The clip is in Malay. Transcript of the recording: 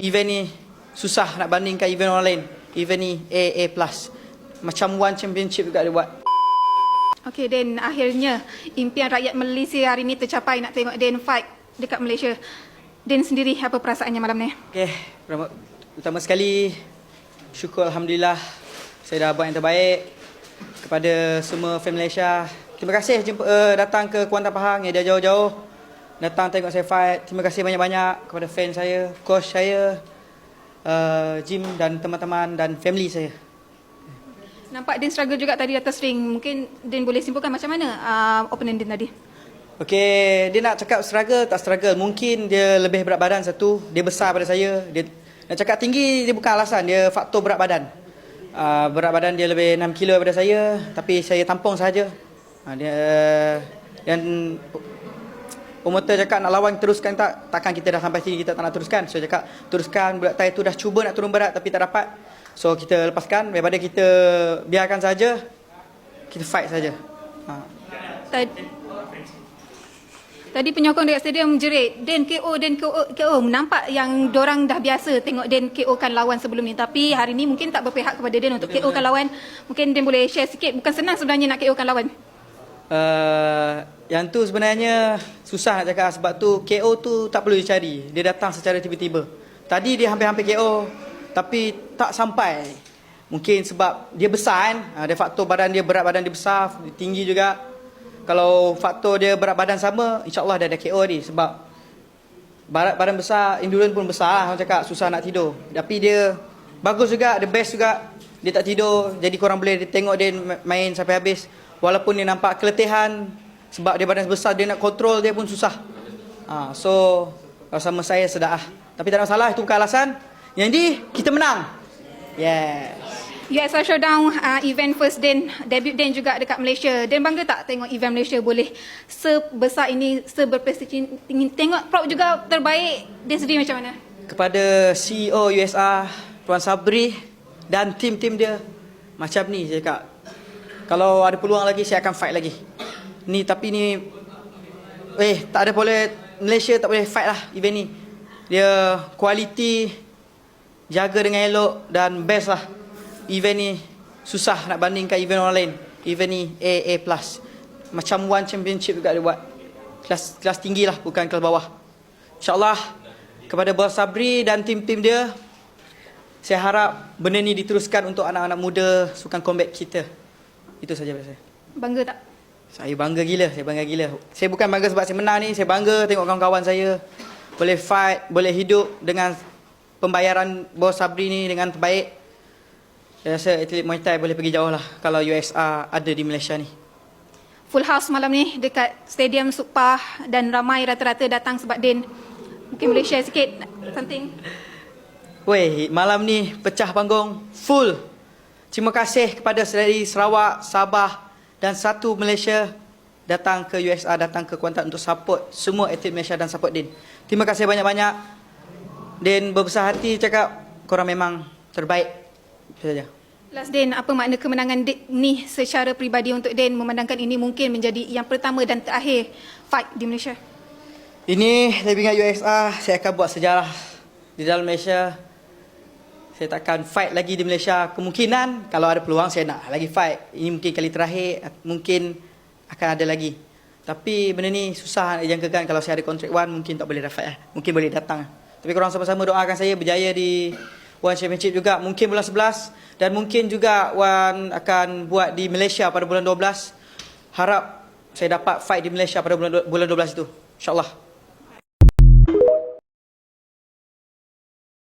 event ni susah nak bandingkan event orang lain. Event ni A A+. Macam One Championship juga dia buat. Okey, Dan akhirnya impian rakyat Malaysia hari ini tercapai nak tengok Dan fight dekat Malaysia. Dan sendiri apa perasaannya malam ni? Okey, pertama, pertama sekali syukur alhamdulillah saya dah buat yang terbaik kepada semua family Malaysia. Terima kasih jumpa uh, datang ke Kuantan Pahang yang dia jauh-jauh datang tengok saya fight. Terima kasih banyak-banyak kepada fan saya, coach saya, uh, Jim dan teman-teman dan family saya. Nampak Dan struggle juga tadi atas ring. Mungkin Dan boleh simpulkan macam mana uh, opponent Dan tadi? Okey, dia nak cakap struggle tak struggle. Mungkin dia lebih berat badan satu, dia besar pada saya. Dia nak cakap tinggi dia bukan alasan, dia faktor berat badan. Uh, berat badan dia lebih 6 kilo daripada saya, tapi saya tampung saja. Uh, dia dan promotor cakap nak lawan teruskan tak? Takkan kita dah sampai sini kita tak nak teruskan. So cakap teruskan budak Thai tu dah cuba nak turun berat tapi tak dapat. So kita lepaskan daripada kita biarkan saja kita fight saja. Uh. Tadi, tadi penyokong dekat stadium jerit, Dan KO, Dan KO, KO. Nampak yang dorang dah biasa tengok Dan KO kan lawan sebelum ni. Tapi hari ni mungkin tak berpihak kepada Dan untuk KO kan lawan. Mungkin Dan boleh share sikit. Bukan senang sebenarnya nak KO kan lawan. Uh, yang tu sebenarnya susah nak cakap sebab tu KO tu tak perlu dicari. Dia datang secara tiba-tiba. Tadi dia hampir-hampir KO tapi tak sampai. Mungkin sebab dia besar kan. Uh, dia faktor badan dia berat badan dia besar, tinggi juga. Kalau faktor dia berat badan sama, insya-Allah dia ada KO ni sebab berat badan besar, endurance pun besar lah, orang cakap susah nak tidur. Tapi dia bagus juga, the best juga. Dia tak tidur, jadi korang boleh tengok dia main sampai habis. Walaupun dia nampak keletihan sebab dia badan besar dia nak kontrol dia pun susah. Ha, so kalau sama saya sedar ah. Tapi tak ada masalah itu bukan alasan. Yang ini kita menang. Yes. USR Showdown uh, event first Dan, debut Dan juga dekat Malaysia. Dan bangga tak tengok event Malaysia boleh sebesar ini, seberprestij ini. Tengok Proud juga terbaik. Dan sendiri macam mana? Kepada CEO USR Tuan Sabri dan tim-tim dia macam ni saya cakap. Kalau ada peluang lagi saya akan fight lagi. Ni tapi ni eh tak ada boleh Malaysia tak boleh fight lah event ni. Dia kualiti jaga dengan elok dan best lah. Event ni susah nak bandingkan event orang lain. Event ni A A+. Macam One Championship juga dia buat. Kelas kelas tinggi lah bukan kelas bawah. InsyaAllah kepada Bos Sabri dan tim-tim dia saya harap benda ni diteruskan untuk anak-anak muda sukan combat kita. Itu saja dari saya. Bangga tak? Saya bangga gila, saya bangga gila. Saya bukan bangga sebab saya menang ni, saya bangga tengok kawan-kawan saya boleh fight, boleh hidup dengan pembayaran Bos Sabri ni dengan terbaik. Saya rasa atlet Muay Thai boleh pergi jauh lah kalau USR ada di Malaysia ni. Full house malam ni dekat Stadium Supah dan ramai rata-rata datang sebab Din. Mungkin boleh share sikit something. Weh, malam ni pecah panggung full. Terima kasih kepada dari Sarawak, Sabah dan satu Malaysia datang ke USR, datang ke Kuantan untuk support semua atlet Malaysia dan support Din. Terima kasih banyak-banyak. Din berbesar hati cakap korang memang terbaik. Itu saja. Last Din, apa makna kemenangan Din ni secara peribadi untuk Din memandangkan ini mungkin menjadi yang pertama dan terakhir fight di Malaysia? Ini saya ingat USR, saya akan buat sejarah di dalam Malaysia. Saya takkan fight lagi di Malaysia. Kemungkinan kalau ada peluang saya nak lagi fight. Ini mungkin kali terakhir, mungkin akan ada lagi. Tapi benda ni susah nak dijangkakan kalau saya ada kontrak one mungkin tak boleh dapat eh. Mungkin boleh datang. Tapi korang sama-sama doakan saya berjaya di One Championship juga mungkin bulan 11 dan mungkin juga One akan buat di Malaysia pada bulan 12. Harap saya dapat fight di Malaysia pada bulan 12 itu. InsyaAllah.